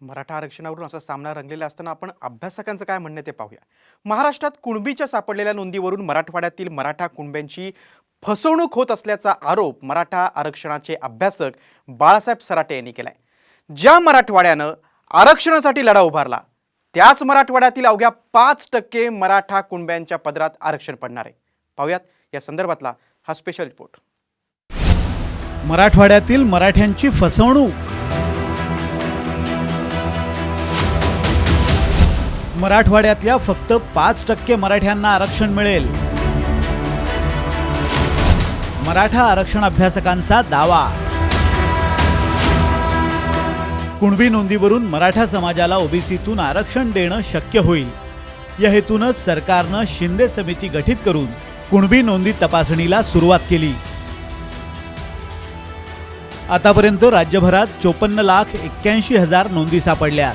मराठा आरक्षणावरून असा सामना रंगलेला असताना आपण अभ्यासकांचं काय म्हणणं ते पाहूया. महाराष्ट्रात कुणबीच्या सापडलेल्या नोंदीवरून मराठवाड्यातील मराठा कुणब्यांची फसवणूक होत असल्याचा आरोप मराठा आरक्षणाचे अभ्यासक बाळासाहेब सराटे यांनी केलाय. ज्या मराठवाड्यानं आरक्षणासाठी लढा उभारला त्याच मराठवाड्यातील अवघ्या पाच टक्के मराठा कुणब्यांच्या पदरात आरक्षण पडणार आहे. पाहूयात या संदर्भातला हा स्पेशल रिपोर्ट मराठवाड्यातील मराठ्यांची फसवणूक. मराठवाड्यातल्या फक्त पाच टक्के मराठ्यांना आरक्षण मिळेल. मराठा आरक्षण अभ्यासकांचा दावा. कुणबी नोंदीवरून मराठा समाजाला ओबीसीतून आरक्षण देणं शक्य होईल. या हेतूनच सरकारनं शिंदे समिती गठीत करून कुणबी नोंदी तपासणीला सुरुवात केली. आतापर्यंत राज्यभरात चोपन्न लाख एक्क्याऐंशी हजार नोंदी सापडल्या.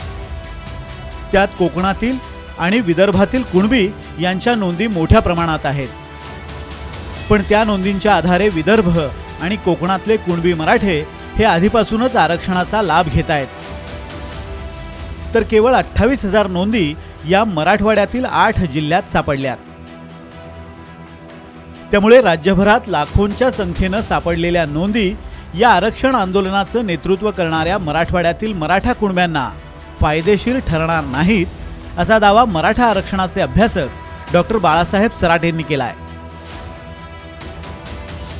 त्यात कोकणातील आणि विदर्भातील कुणबी यांच्या नोंदी मोठ्या प्रमाणात आहेत. पण त्या नोंदींच्या आधारे विदर्भ आणि कोकणातले कुणबी मराठे हे आधीपासूनच आरक्षणाचा लाभ घेत आहेत. तर केवळ अठ्ठावीस हजार नोंदी या मराठवाड्यातील आठ जिल्ह्यात सापडल्यात. त्यामुळे राज्यभरात लाखोंच्या संख्येनं सापडलेल्या नोंदी या आरक्षण आंदोलनाचं नेतृत्व करणाऱ्या मराठवाड्यातील मराठा कुणब्यांना फायदेशीर ठरणार नाहीत असा दावा मराठा आरक्षणाचे अभ्यासक डॉक्टर बाळासाहेब सराट यांनी केला आहे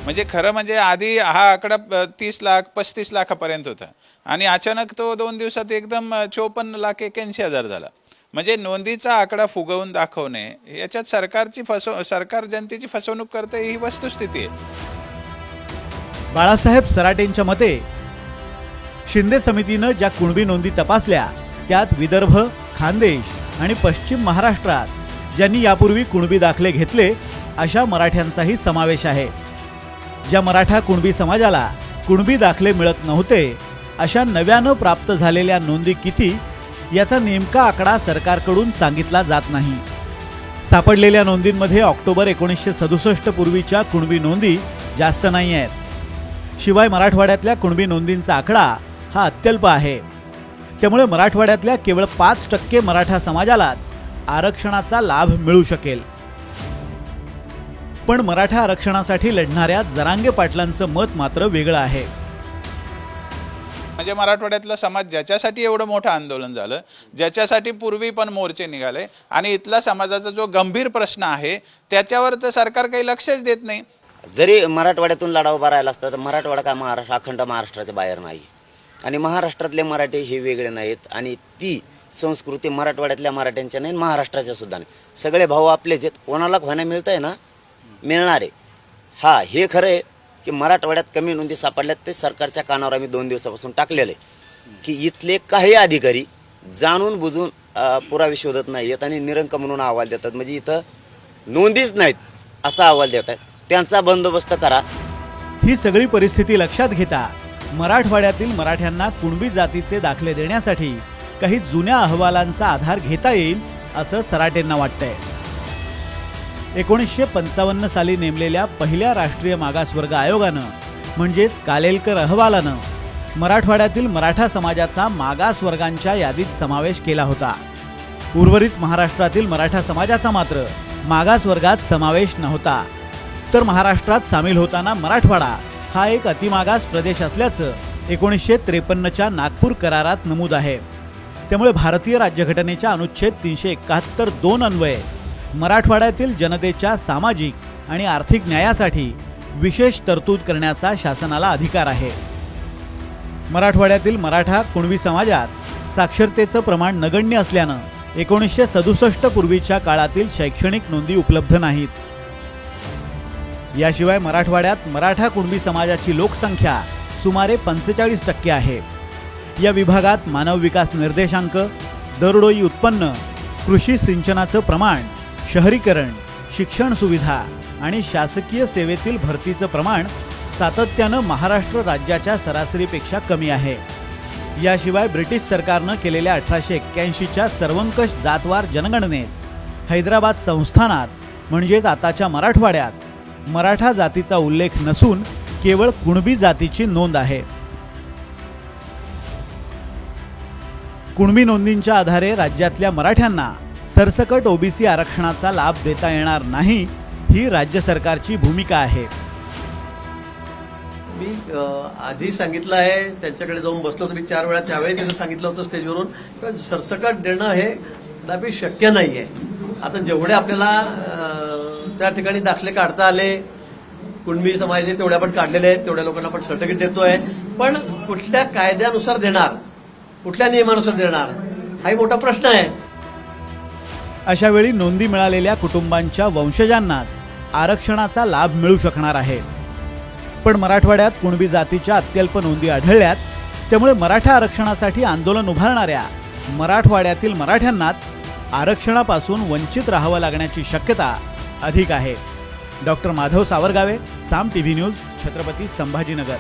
म्हणजे खरं म्हणजे आधी हा आकडा तीस लाख पस्तीस लाखापर्यंत होता. आणि अचानक तो दोन दिवसात एकदम चोपन्न लाख एक्याऐंशी हजार झाला. म्हणजे नोंदीचा आकडा फुगवून दाखवणे याच्यात सरकारची फसव सरकार जनतेची फसवणूक करते ही वस्तुस्थिती आहे. बाळासाहेब सराटेंच्या मते शिंदे समितीनं ज्या कुणबी नोंदी तपासल्या त्यात विदर्भ खानदेश आणि पश्चिम महाराष्ट्रात ज्यांनी यापूर्वी कुणबी दाखले घेतले अशा मराठ्यांचाही समावेश आहे. ज्या मराठा कुणबी समाजाला कुणबी दाखले मिळत नव्हते अशा नव्यानं प्राप्त झालेल्या नोंदी किती याचा नेमका आकडा सरकारकडून सांगितला जात नाही. सापडलेल्या नोंदींमध्ये ऑक्टोबर एकोणीसशे सदुसष्ट पूर्वीच्या कुणबी नोंदी जास्त नाही आहेत शिवाय मराठवाड्यातल्या कुणबी नोंदींचा आकडा हा अत्यल्प आहे. त्यामुळे मराठवाड्यातल्या केवळ पाच टक्के मराठा समाजालाच आरक्षणाचा लाभ मिळू शकेल. पण मराठा आरक्षणासाठी लढणाऱ्या जरांगे पाटलांचं मत मात्र वेगळं आहे. म्हणजे मराठवाड्यातला समाज ज्याच्यासाठी एवढं मोठं आंदोलन झालं ज्याच्यासाठी पूर्वी पण मोर्चे निघाले आणि इथला समाजाचा जो गंभीर प्रश्न आहे त्याच्यावर तर सरकार काही लक्षच देत नाही. जरी मराठवाड्यातून लढा उभा राहिला असता तर मराठवाडा काय महाराष्ट्र अखंड महाराष्ट्राच्या बाहेर नाही? आणि महाराष्ट्रातले मराठी हे वेगळे नाहीत आणि ती संस्कृती मराठवाड्यातल्या मराठ्यांच्या नाही महाराष्ट्राच्या सुद्धा नाही. सगळे भाऊ आपलेच आहेत. कोणाला व्हायला मिळत आहे ना? मिळणार. आहे हा हे खरं आहे की मराठवाड्यात कमी नोंदी सापडल्यात ते सरकारच्या कानावर आम्ही दोन दिवसापासून टाकलेलं आहे. की इथले काही अधिकारी जाणून बुजून पुरावे शोधत नाही आहेत आणि निरंक म्हणून अहवाल देतात. म्हणजे इथं नोंदीच नाहीत असा अहवाल देत आहेत त्यांचा बंदोबस्त करा. ही सगळी परिस्थिती लक्षात घेता मराठवाड्यातील मराठ्यांना कुणबी जातीचे दाखले देण्यासाठी काही जुन्या अहवालांचा आधार घेता येईल असं सराटेंना वाटतंय. एकोणीसशे पंचावन्न साली नेमलेल्या पहिल्या राष्ट्रीय मागासवर्ग आयोगानं म्हणजेच कालेलकर अहवालानं मराठवाड्यातील मराठा समाजाचा मागासवर्गांच्या यादीत समावेश केला होता. उर्वरित महाराष्ट्रातील मराठा समाजाचा मात्र मागासवर्गात समावेश नव्हता. तर महाराष्ट्रात सामील होताना मराठवाडा हा एक अतिमागास प्रदेश असल्याचं एकोणीसशे त्रेपन्नच्या नागपूर करारात नमूद आहे. त्यामुळे भारतीय राज्यघटनेच्या अनुच्छेद तीनशे एकाहत्तर दोन अन्वये मराठवाड्यातील जनतेच्या सामाजिक आणि आर्थिक न्यायासाठी विशेष तरतूद करण्याचा शासनाला अधिकार आहे. मराठवाड्यातील मराठा कुणवी समाजात साक्षरतेचं प्रमाण नगण्य असल्यानं एकोणीसशे सदुसष्ट पूर्वीच्या काळातील शैक्षणिक नोंदी उपलब्ध नाहीत. याशिवाय मराठवाड्यात मराठा कुणबी समाजाची लोकसंख्या सुमारे पंचेचाळीस टक्के आहे. या विभागात मानव विकास निर्देशांक दरडोई उत्पन्न कृषी सिंचनाचं प्रमाण शहरीकरण शिक्षण सुविधा आणि शासकीय सेवेतील भरतीचं प्रमाण सातत्यानं महाराष्ट्र राज्याच्या सरासरीपेक्षा कमी आहे. याशिवाय ब्रिटिश सरकारनं केलेल्या अठराशे एक्क्याऐंशीच्या सर्वंकष जातवार जनगणनेत हैदराबाद संस्थानात म्हणजेच आताच्या मराठवाड्यात मराठा जातीचा उल्लेख नसून केवळ कुणबी जातीची नोंद आहे. कुणबी नोंदींच्या आधारे राज्यातल्या मराठ्यांना सरसकट ओबीसी आरक्षणाचा लाभ देता येणार नाही ही राज्य सरकारची भूमिका आहे. मी आधी सांगितलं आहे त्यांच्याकडे जाऊन बसलो होतो मी चार वेळा त्यावेळी त्यांना सांगितलं होतं स्टेजवरून सरसकट देणं हे कदापि शक्य नाही आहे आता जेवढे आपल्याला त्या ठिकाणी दाखले काढता आले. कुणबी समाजाचे तेवढ्या पण काढलेले आहेत तेवढ्या लोकांना आपण सर्टिफिकेट देतोय. पण कुठल्या कायद्यानुसार देणार? कुठल्या नियमानुसार देणार? हाही मोठा प्रश्न आहे. अशा वेळी नोंदी मिळालेल्या कुटुंबांच्या वंशजांनाच आरक्षणाचा लाभ मिळू शकणार आहे. पण मराठवाड्यात कुणबी जातीच्या अत्यल्प नोंदी आढळल्यात त्यामुळे मराठा आरक्षणासाठी आंदोलन उभारणाऱ्या मराठवाड्यातील मराठ्यांनाच आरक्षणापासून वंचित राहावं लागण्याची शक्यता अधिक आहे. Doctor Madhav Savargave Saam T V news Chhatrapati Sambhajinagar.